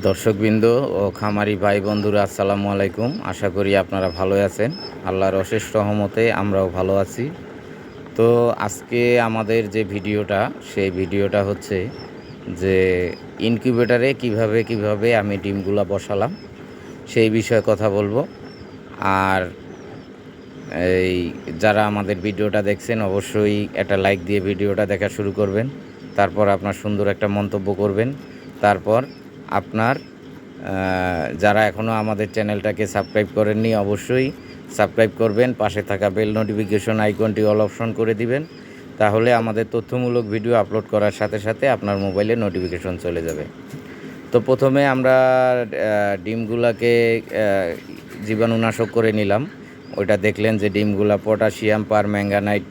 দর্শকবৃন্দ ও খামারি ভাই বন্ধুরা, আসসালামু আলাইকুম। আশা করি আপনারা ভালো আছেন। আল্লাহর অশেষ রহমতে আমরাও ভালো আছি। তো আজকে আমাদের যে ভিডিওটা, সেই ভিডিওটা হচ্ছে যে ইনকিউবেটারে কীভাবে কীভাবে আমি ডিমগুলা বসালাম, সেই বিষয়ে কথা বলব। আর এই যারা আমাদের ভিডিওটা দেখছেন, অবশ্যই একটা লাইক দিয়ে ভিডিওটা দেখা শুরু করবেন। তারপর আপনার সুন্দর একটা মন্তব্য করবেন। তারপর আপনার যারা এখনও আমাদের চ্যানেলটাকে সাবস্ক্রাইব করেননি অবশ্যই সাবস্ক্রাইব করবেন, পাশে থাকা বেল নোটিফিকেশন আইকনটি অল অপশন করে দিবেন, তাহলে আমাদের তথ্যমূলক ভিডিও আপলোড করার সাথে সাথে আপনার মোবাইলে নোটিফিকেশন চলে যাবে। তো প্রথমে আমরা ডিমগুলাকে জীবাণুনাশক করে নিলাম। ওইটা দেখলেন যে ডিমগুলা পটাশিয়াম পার ম্যাঙ্গানাইট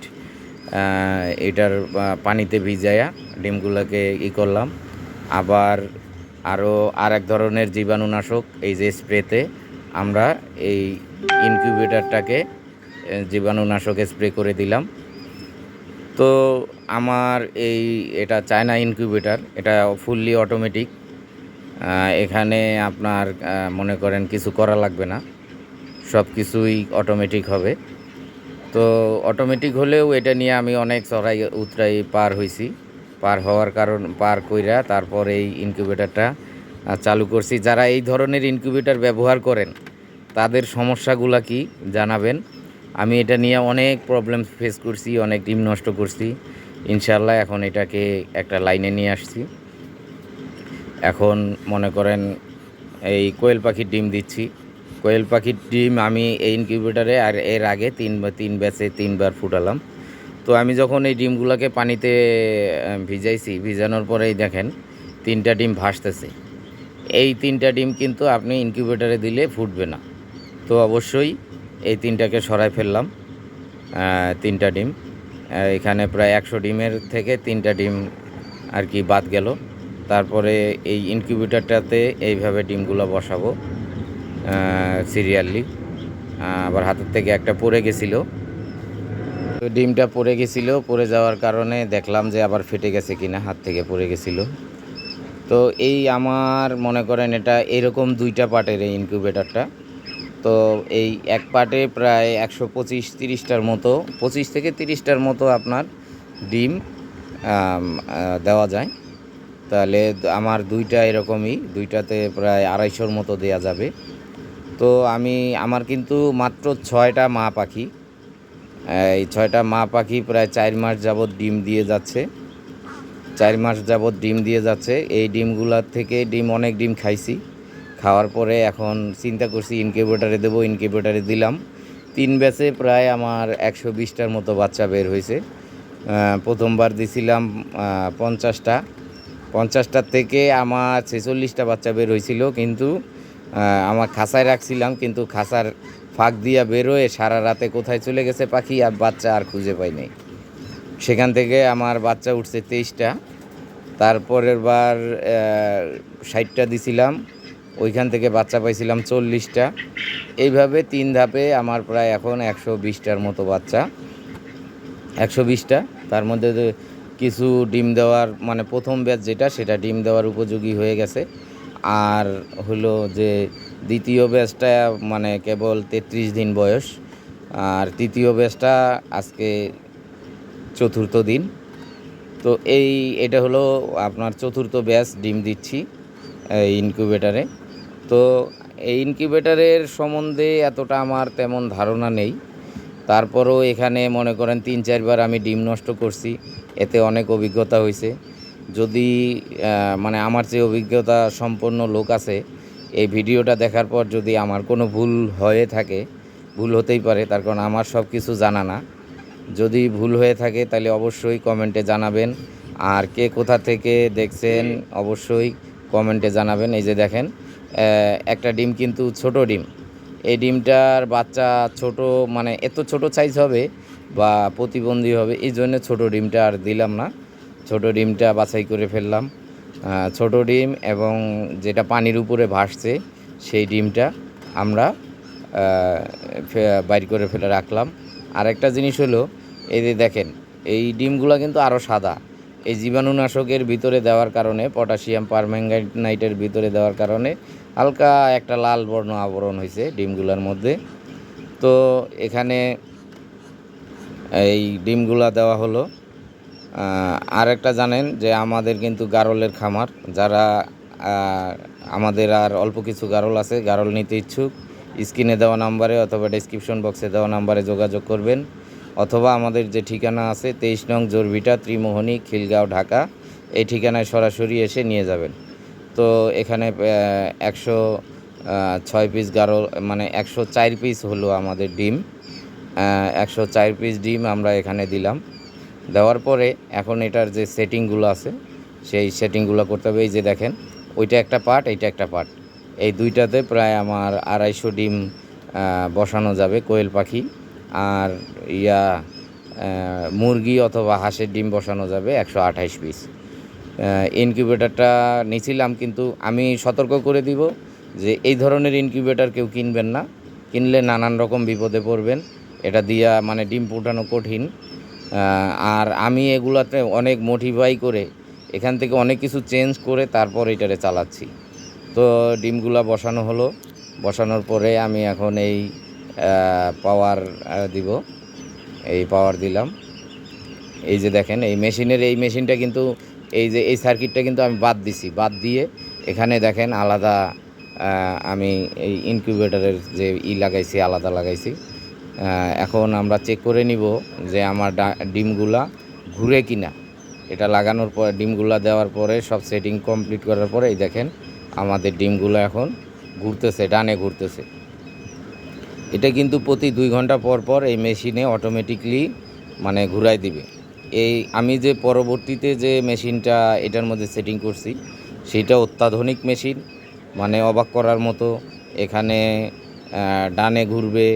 এটার পানিতে ভিজায়া ডিমগুলোকে ই করলাম। আবার আরও আর এক ধরনের জীবাণুনাশক এই যে স্প্রেতে আমরা এই ইনকিউবেটারটাকে জীবাণুনাশক স্প্রে করে দিলাম। তো আমার এই এটা চায়না ইনকিউবেটার, এটা ফুললি অটোমেটিক। এখানে আপনার মনে করেন কিছু করা লাগবে না, সব কিছুই অটোমেটিক হবে। তো অটোমেটিক হলেও এটা নিয়ে আমি অনেক চড়াই, উতরাই পার হয়েছি পার হওয়ার কারণ, পার কইরা তারপর এই ইনকিউবেটারটা চালু করছি। যারা এই ধরনের ইনকিউবেটার ব্যবহার করেন, তাদের সমস্যাগুলা কি জানাবেন। আমি এটা নিয়ে অনেক প্রবলেম ফেস করছি, অনেক ডিম নষ্ট করছি। ইনশাল্লাহ এখন এটাকে একটা লাইনে নিয়ে আসছি। এখন মনে করেন এই কোয়েল পাখির ডিম দিচ্ছি। কোয়েল পাখির ডিম আমি এই ইনকিউবেটারে আর এর আগে তিন তিন ব্যাচে তিনবার ফুটালাম। তো আমি যখন এই ডিমগুলোকে পানিতে ভিজাইছি, ভিজানোর পরেই দেখেন তিনটা ডিম ভাসতেছে। এই তিনটা ডিম কিন্তু আপনি ইনকিউবেটারে দিলে ফুটবে না। তো অবশ্যই এই তিনটাকে সরাই ফেললাম তিনটা ডিম। এখানে প্রায় একশো ডিমের থেকে তিনটা ডিম আর কি বাদ গেল। তারপরে এই ইনকিউবেটারটাতে এইভাবে ডিমগুলো বসাবো সিরিয়ালি আবার হাতের থেকে একটা পড়ে গেছিল। তো ডিমটা পড়ে গেছিল, পড়ে যাওয়ার কারণে দেখলাম যে আবার ফেটে গেছে কিনা, হাত থেকে পড়ে গেছিল। তো এই আমার মনে করেন এটা এরকম দুইটা পার্টের এই ইনকিউবেটারটা তো এই এক পার্টে প্রায় একশো পঁচিশ তিরিশটার মতো, পঁচিশ থেকে তিরিশটার মতো আপনার ডিম দেওয়া যায়। তাহলে আমার দুইটা এরকমই, দুইটাতে প্রায় আড়াইশোর মতো দেয়া যাবে। তো আমি, আমার কিন্তু মাত্র ছয়টা মা পাখি। এই ছয়টা মা পাখি প্রায় চার মাস যাবৎ ডিম দিয়ে যাচ্ছে। চার মাস যাবৎ ডিম দিয়ে যাচ্ছে। এই ডিমগুলার থেকে ডিম অনেক ডিম খাইছি। খাওয়ার পরে এখন চিন্তা করছি ইনকিউবেটারে দেবো ইনকিউবেটারে দিলাম। তিন ব্যাচে প্রায় আমার একশো বিশটার মতো বাচ্চা বের হয়েছে। প্রথমবার দিছিলাম পঞ্চাশটা। পঞ্চাশটার থেকে আমার ছেচল্লিশটা বাচ্চা বের হয়েছিল, কিন্তু আমার খাঁচায় রাখছিলাম, কিন্তু খাঁচার ফাঁক দিয়া বেরোয়, সারা রাতে কোথায় চলে গেছে পাখি আর বাচ্চা আর খুঁজে পাই নাই। সেখান থেকে আমার বাচ্চা উঠছে তেইশটা। তারপরের বার ষাটটা দিছিলাম, ওইখান থেকে বাচ্চা পাইছিলাম চল্লিশটা। এইভাবে তিন ধাপে আমার প্রায় এখন একশো বিশটার মতো বাচ্চা। একশো বিশটা। তার মধ্যে কিছু ডিম দেওয়ার মানে প্রথম ব্যাচ যেটা, সেটা ডিম দেওয়ার উপযোগী হয়ে গেছে। আর হলো যে দ্বিতীয় ব্যাচটা মানে কেবল তেত্রিশ দিন বয়স। আর তৃতীয় ব্যাচটা আজকে চতুর্থ দিন। তো এই, এটা হলো আপনার চতুর্থ ব্যাচ ডিম দিচ্ছি এই ইনকিউবেটারে তো এই ইনকিউবেটারের সম্বন্ধে এতটা আমার তেমন ধারণা নেই। তারপরও এখানে মনে করেন তিন, চারবার আমি ডিম নষ্ট করছি। এতে অনেক অভিজ্ঞতা হয়েছে। যদি মানে আমার যে অভিজ্ঞতা সম্পন্ন লোক আছে এই ভিডিওটা দেখার পর যদি আমার কোনো ভুল হয়ে থাকে, ভুল হতেই পারে, তার কারণ আমার সব কিছু জানা না। যদি ভুল হয়ে থাকে, তাহলে অবশ্যই কমেন্টে জানাবেন। আর কে কোথা থেকে দেখছেন, অবশ্যই কমেন্টে জানাবেন। এই যে দেখেন একটা ডিম কিন্তু ছোট ডিম। এই ডিমটার বাচ্চা ছোট মানে এত ছোট সাইজ হবে বা প্রতিবন্ধী হবে, এই জন্য ছোট ডিমটা আর দিলাম না। ছোট ডিমটা বাছাই করে ফেললাম। ছোট ডিম এবং যেটা পানির উপরে ভাসছে, সেই ডিমটা আমরা বাইর করে ফেলে রাখলাম। আর একটা জিনিস হলো, এই যে দেখেন, এই ডিমগুলো কিন্তু আরও সাদা। এই জীবাণুনাশকের ভিতরে দেওয়ার কারণে, পটাশিয়াম পারম্যাঙ্গানাইটের ভিতরে দেওয়ার কারণে হালকা একটা লাল বর্ণ আবরণ হয়েছে ডিমগুলোর মধ্যে। তো এখানে এই ডিমগুলা দেওয়া হলো। আর একটা জানেন যে আমাদের কিন্তু গারলের খামার, যারা আমাদের আর অল্প কিছু গারল আছে, গারল নিতে ইচ্ছুক, স্ক্রিনে দেওয়া নাম্বারে অথবা ডেসক্রিপশন বক্সে দেওয়া নাম্বারে যোগাযোগ করবেন। অথবা আমাদের যে ঠিকানা আছে, তেইশ নং জোরভিটা ত্রিমোহনী, খিলগাঁও, ঢাকা, এই ঠিকানায় সরাসরি এসে নিয়ে যাবেন। তো এখানে একশো ছয় পিস গারল মানে একশো চার পিস হলো আমাদের ডিম। একশো চার পিস ডিম আমরা এখানে দিলাম। দেওয়ার পরে এখন এটার যে সেটিংগুলো আছে, সেই সেটিংগুলো করতে হবে। এই যে দেখেন, ওইটা একটা পার্ট, এইটা একটা পার্ট। এই দুইটাতে প্রায় আমার আড়াইশো ডিম বসানো যাবে কোয়েল পাখি। আর ইয়া মুরগি অথবা হাঁসের ডিম বসানো যাবে একশো আঠাইশ পিস। ইনকিউবেটারটা নিছিলাম কিন্তু আমি সতর্ক করে দিব যে এই ধরনের ইনকিউবেটার কেউ কিনবেন না। কিনলে নানান রকম বিপদে পড়বেন। এটা দিয়া মানে ডিম ফুটানো কঠিন। আর আমি এগুলাতে অনেক মোটিফাই করে এখান থেকে অনেক কিছু চেঞ্জ করে তারপর এটারে চালাচ্ছি। তো ডিমগুলা বসানো হলো। বসানোর পরে আমি এখন এই পাওয়ার দিব। এই পাওয়ার দিলাম। এই যে দেখেন, এই মেশিনের, এই মেশিনটা কিন্তু, এই যে, এই সার্কিটটা কিন্তু আমি বাদ দিছি। বাদ দিয়ে এখানে দেখেন আলাদা আমি এই ইনকিউবেটরের যে ই লাগাইছি, আলাদা লাগাইছি। এখন আমরা চেক করে নিব যে আমার ডিমগুলা ঘুরে কিনা। এটা লাগানোর পর, ডিমগুলা দেওয়ার পরে, সব সেটিং কমপ্লিট করার পরে, এই দেখেন আমাদের ডিমগুলো এখন ঘুরতেছে, ডানে ঘুরতেছে। এটা কিন্তু প্রতি দুই ঘণ্টা পর পর এই মেশিনে অটোমেটিকলি মানে ঘুরাই দিবে। এই আমি যে পরবর্তীতে যে মেশিনটা এটার মধ্যে সেটিং করছি, সেটা অত্যাধুনিক মেশিন মানে অবাক করার মতো। এখানে ডানে ঘুরবে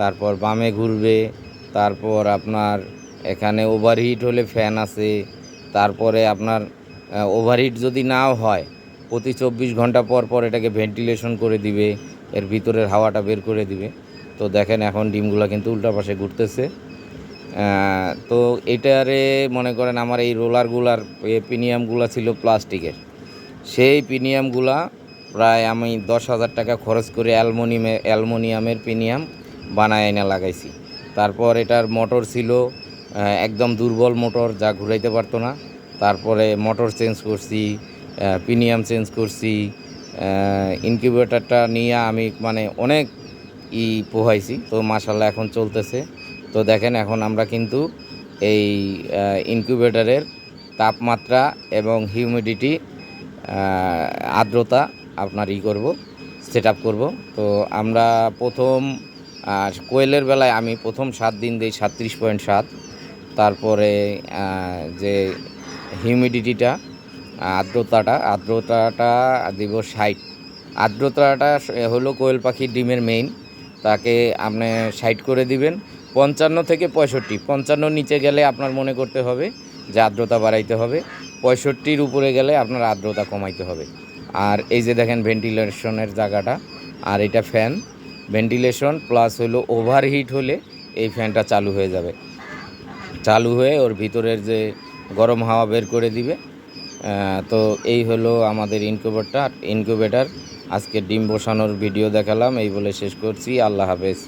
তারপর বামে ঘুরবে, তারপর আপনার এখানে ওভারহিট হলে ফ্যান আছে, তারপরে আপনার ওভারহিট যদি নাও হয়, প্রতি চব্বিশ ঘণ্টা পর পর এটাকে ভেন্টিলেশন করে দিবে, এর ভিতরের হাওয়াটা বের করে দিবে। তো দেখেন এখন ডিমগুলো কিন্তু উল্টা পাশে ঘুরতেছে। তো এটারে মনে করেন আমার এই রোলারগুলার পিনিয়ামগুলো ছিল প্লাস্টিকের। সেই পিনিয়ামগুলা প্রায় আমি দশ হাজার টাকা খরচ করে অ্যালমোনিয়ামে, অ্যালমোনিয়ামের পিনিয়াম বানায় এনে লাগাইছি। তারপর এটার মোটর ছিল একদম দুর্বল মোটর, যা ঘুরাইতে পারতো না। তারপরে মোটর চেঞ্জ করছি পিনিয়াম চেঞ্জ করছি ইনকিউবেটারটা নিয়ে আমি মানে অনেক ই পোহাইছি। তো মাসাল্লাহ এখন চলতেছে। তো দেখেন এখন আমরা কিন্তু এই ইনকিউবেটারের তাপমাত্রা এবং হিউমিডিটি আর্দ্রতা আপনার ই করব, সেট করব। তো আমরা প্রথম আহ, কোয়েলের বেলায় আমি প্রথম সাত দিন দিই সাতত্রিশ পয়েন্ট সাত। তারপরে যে হিউমিডিটিটা আর্দ্রতাটা আর্দ্রতাটা দিব ষাট। আর্দ্রতাটা হলো কোয়েল পাখির ডিমের মেইন তাকে আপনি সাইড করে দিবেন। পঞ্চান্ন থেকে পঁয়ষট্টি। পঞ্চান্ন নিচে গেলে আপনার মনে করতে হবে যে আর্দ্রতা বাড়াইতে হবে। পঁয়ষট্টির উপরে গেলে আপনার আর্দ্রতা কমাইতে হবে। আর এই যে দেখেন ভেন্টিলেশনের জায়গাটা আর এটা ফ্যান ভেন্টিলেশন প্লাস হলো ওভারহিট হলে এই ফ্যানটা চালু হয়ে যাবে। চালু হয়ে ওর ভিতরের যে গরম হাওয়া বের করে দিবে। তো এই হলো আমাদের ইনকিউবেটার ইনকিউবেটার আজকে ডিম বসানোর ভিডিও দেখালাম, এই বলে শেষ করছি। আল্লাহ হাফেজ।